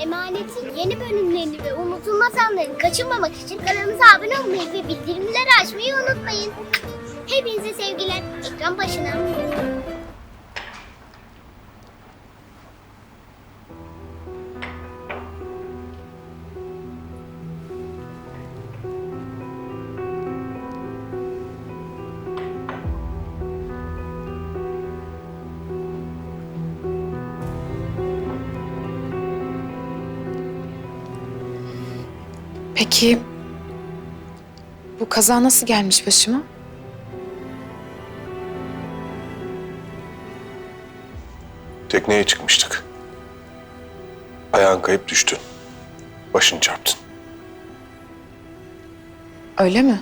Emanetin yeni bölümlerini ve unutulmaz anlarını kaçırmamak için kanalımıza abone olmayı ve bildirimleri açmayı unutmayın. Hepinize sevgiler. Ekran başına. Peki bu kaza nasıl gelmiş başıma? Tekneye çıkmıştık. Ayağın kayıp düştü. Başını çarptın. Öyle mi?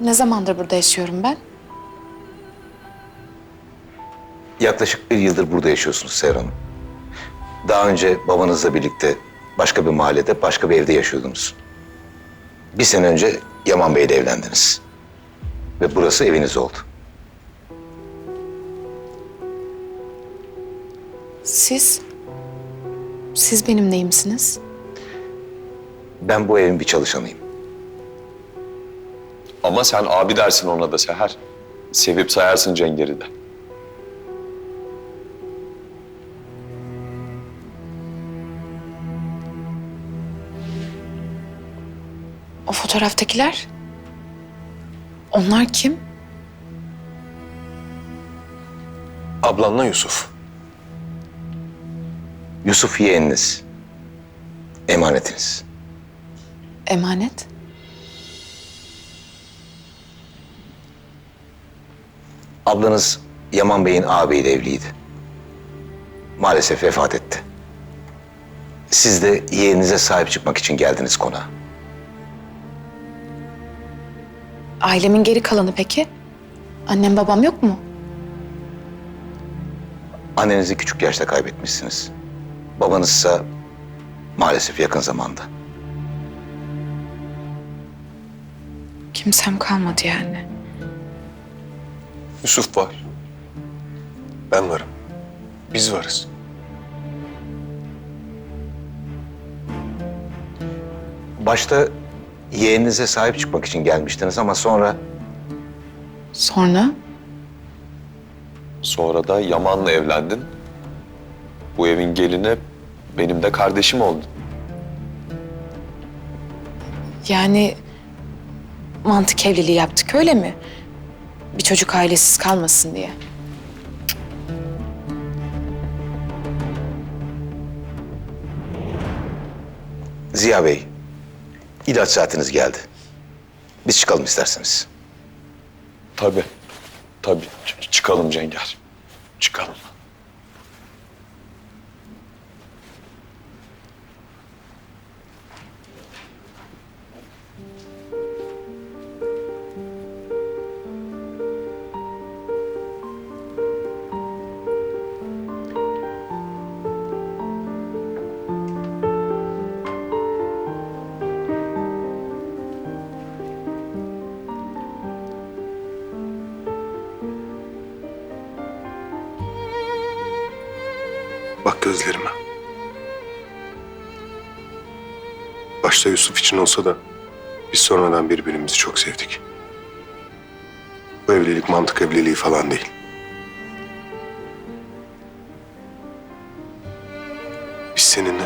Ne zamandır burada yaşıyorum ben? Yaklaşık bir yıldır burada yaşıyorsunuz Seher Hanım. Daha önce babanızla birlikte başka bir mahallede, başka bir evde yaşıyordunuz. Bir sene önce Yaman Bey'le evlendiniz. Ve burası eviniz oldu. Siz? Siz benim neyimsiniz? Ben bu evin bir çalışanıyım. Ama sen abi dersin ona da Seher. Sevip sayarsın Cenger'i de. Fotoğraftakiler? Onlar kim? Ablanla Yusuf. Yusuf yeğeniniz. Emanetiniz. Emanet. Ablanız Yaman Bey'in ağabeyiyle evliydi. Maalesef vefat etti. Siz de yeğeninize sahip çıkmak için geldiniz konağa. Ailemin geri kalanı peki? Annem babam yok mu? Annenizi küçük yaşta kaybetmişsiniz. Babanız ise maalesef yakın zamanda. Kimsem kalmadı yani. Yusuf var. Ben varım. Biz varız. Başta yeğeninize sahip çıkmak için gelmiştiniz ama sonra Sonra? Sonra da Yaman'la evlendin. Bu evin gelini benim de kardeşim oldu. Yani mantık evliliği yaptık öyle mi? Bir çocuk ailesiz kalmasın diye. Ziya Bey, ilaç saatiniz geldi. Biz çıkalım isterseniz. Tabii. Tabii. Ç- çıkalım Cenger. Çıkalım. Bak gözlerime. Başta Yusuf için olsa da biz sonradan birbirimizi çok sevdik. Bu evlilik mantık evliliği falan değil. Biz seninle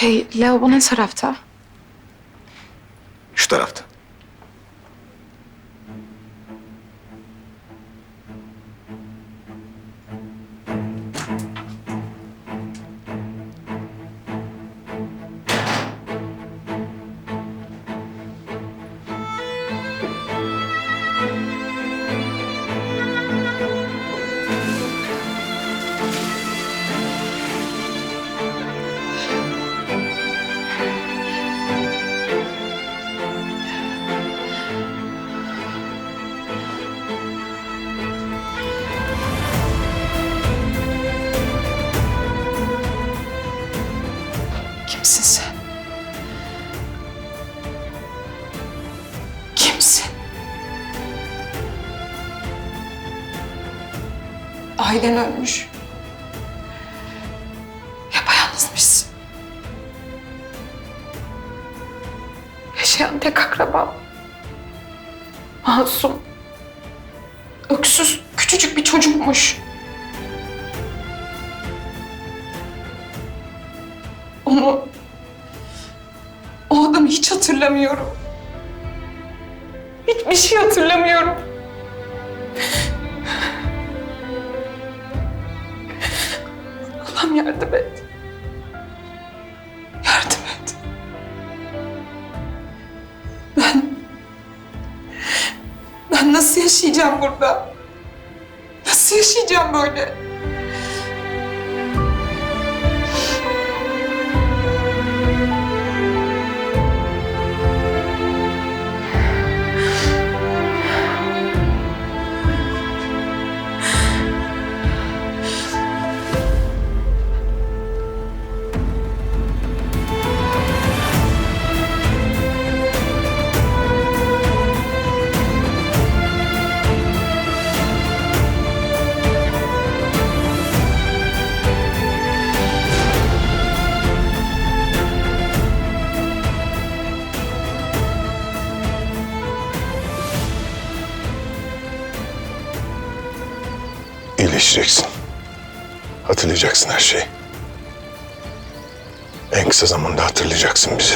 Şey, lavabo ne tarafta? Kimsin sen? Kimsin? Ailen ölmüş. Yapayalnızmışsın. Yaşayan tek akrabam. Masum. Öksüz, küçücük bir çocukmuş. Onu o adamı hiç hatırlamıyorum. Hiçbir şey hatırlamıyorum. Allah'ım yardım et. Yardım et. Ben... Ben nasıl yaşayacağım burada? Nasıl yaşayacağım böyle? İyileşeceksin. Hatırlayacaksın her şeyi. En kısa zamanda hatırlayacaksın bizi.